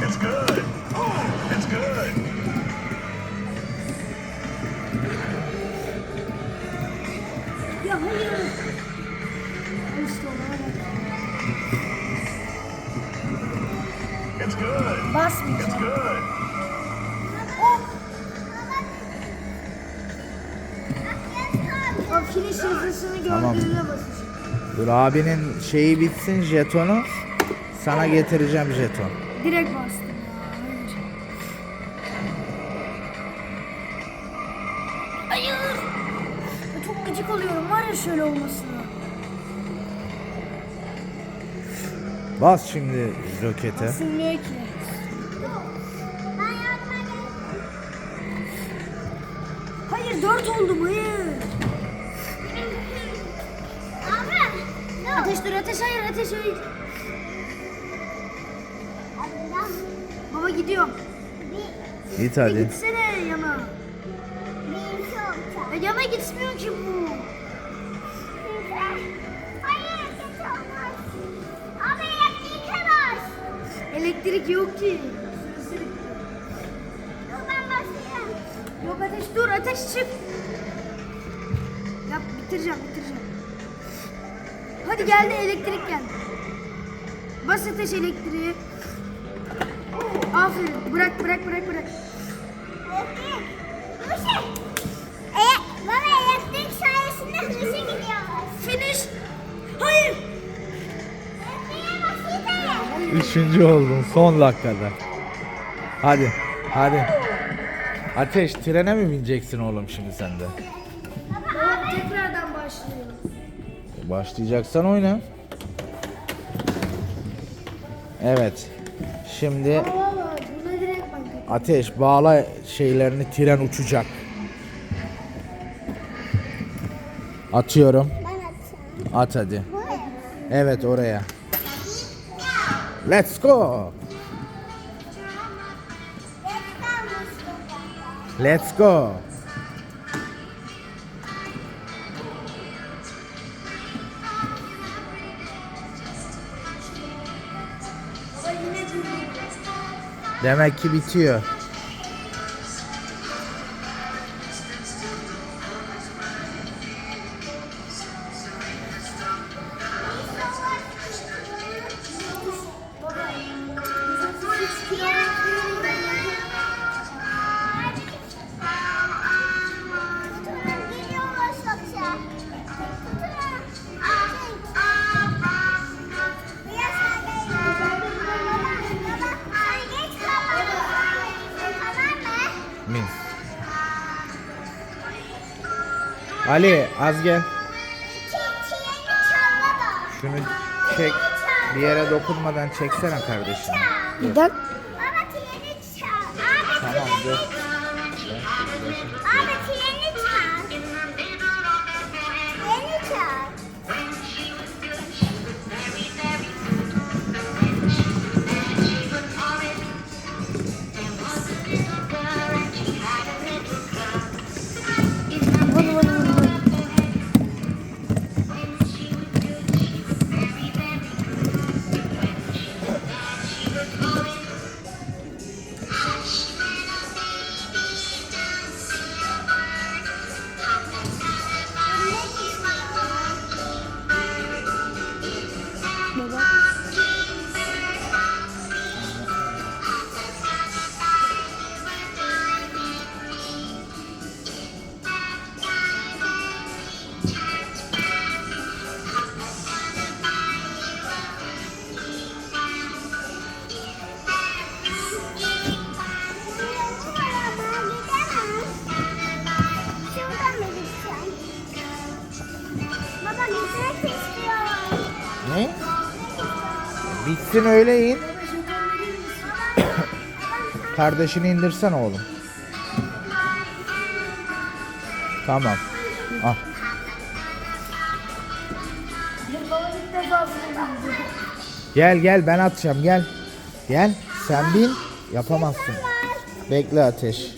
It's good. It's good. Ya hayır. Al işte ona. It's good. It's Basmayacağım. good. O finish yazısını Tamam. basacağım. Dur abinin şeyi bitsin jetonu. Sana getireceğim jeton. Direkt bastım ya. Hayır. Çok gıcık oluyorum var ya şöyle olmasına. Bas şimdi rokete. Silmiyor ki. Hayır dört oldum hayır. Ateş dur ateş hayır ateş hayır. Baba gidiyorum. Git E, hadi. gitsene yana. Ya yana gitmiyor ki bu. Elektrik yok ki. Süresi bitti. Yok ateş dur ateş çık. Yap bitireceğim bitireceğim. Hadi geldi elektrik geldi. Bas ateş elektriği. Aferin bırak bırak bırak bırak. Finish. Hayır. Üçüncü oldun son dakikada. Hadi. Hadi. Ateş trene mi bineceksin oğlum şimdi sen de? Baba tekrardan başlıyor. Başlayacaksan oyna. Evet. Şimdi Ama baba buna direkt bak. Ateş bağla şeylerini tren uçacak. Atıyorum. At hadi. Evet oraya. Let's go. Let's go. Demek ki bitiyor. Ali az gel. Şunu çek. Bir yere dokunmadan çeksene kardeşim. Bir dakika. Tamam dur. Bitsin öyle in. Kardeşini indirsen oğlum. Tamam. Ah. Defa bunu Gel gel ben atacağım gel. Gel sen bin yapamazsın. Bekle ateş.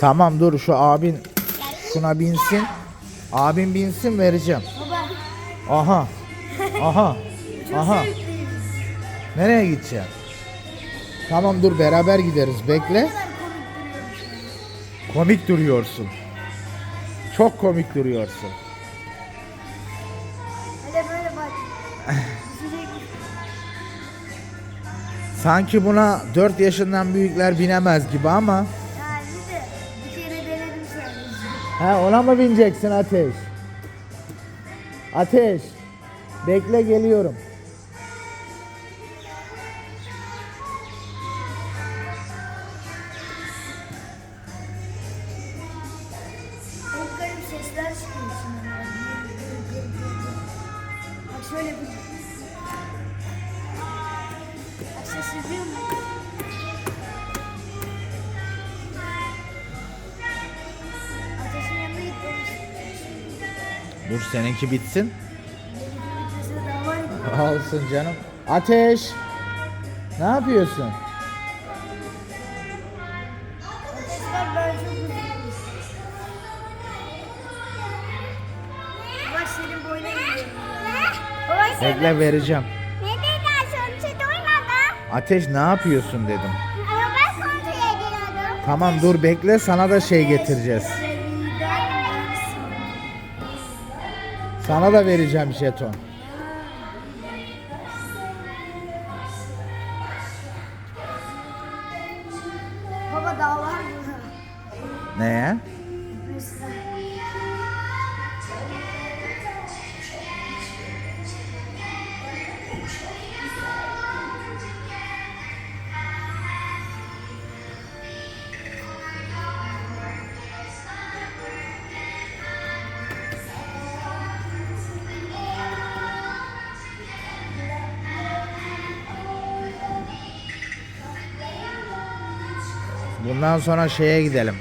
Tamam dur şu abin şuna binsin. Abin binsin vereceğim. Aha. Aha. Aha. Nereye gideceksin? Tamam dur beraber gideriz. Bekle. Komik duruyorsun. Çok komik duruyorsun. Hele böyle bak. Düşecek. Sanki buna 4 yaşından büyükler binemez gibi ama. Yani de bir kere denedim sadece. Ha ona mı bineceksin Ateş? Ateş. Bekle geliyorum. Sesler çıkıyor içinden. Bak şöyle bir... Bak ses yapıyor mu? Ateşin yanına gitmemiş. Dur seninki bitsin. Mesela daha var ya. Olsun canım. Ateş. Ne yapıyorsun? Ateşler böyle çok uzun. Bak senin boyuna geliyor. Bekle vereceğim. Ne dediler sonuçta duymadım. Ateş ne yapıyorsun dedim. Ama ben kontrol ediyordum. Tamam dur bekle sana da şey getireceğiz. Sana da vereceğim jeton. Baba daha var mı? Neye? Mesela. Bundan sonra şeye gidelim.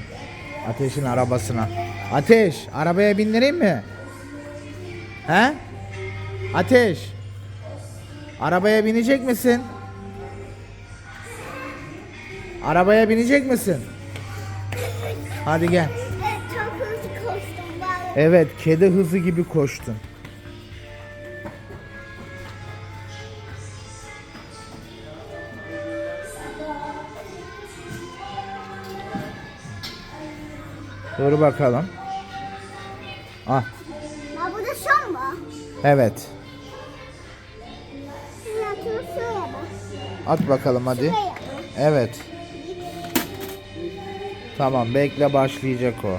Ateşin arabasına. Ateş, arabaya bindireyim mi? He? Ateş. Arabaya binecek misin? Arabaya binecek misin? Hadi gel. Evet, kedi hızı gibi koştun. Dur bakalım. Ah, Ha bu da son mu? evet. At bakalım hadi. Evet. Tamam, bekle başlayacak o.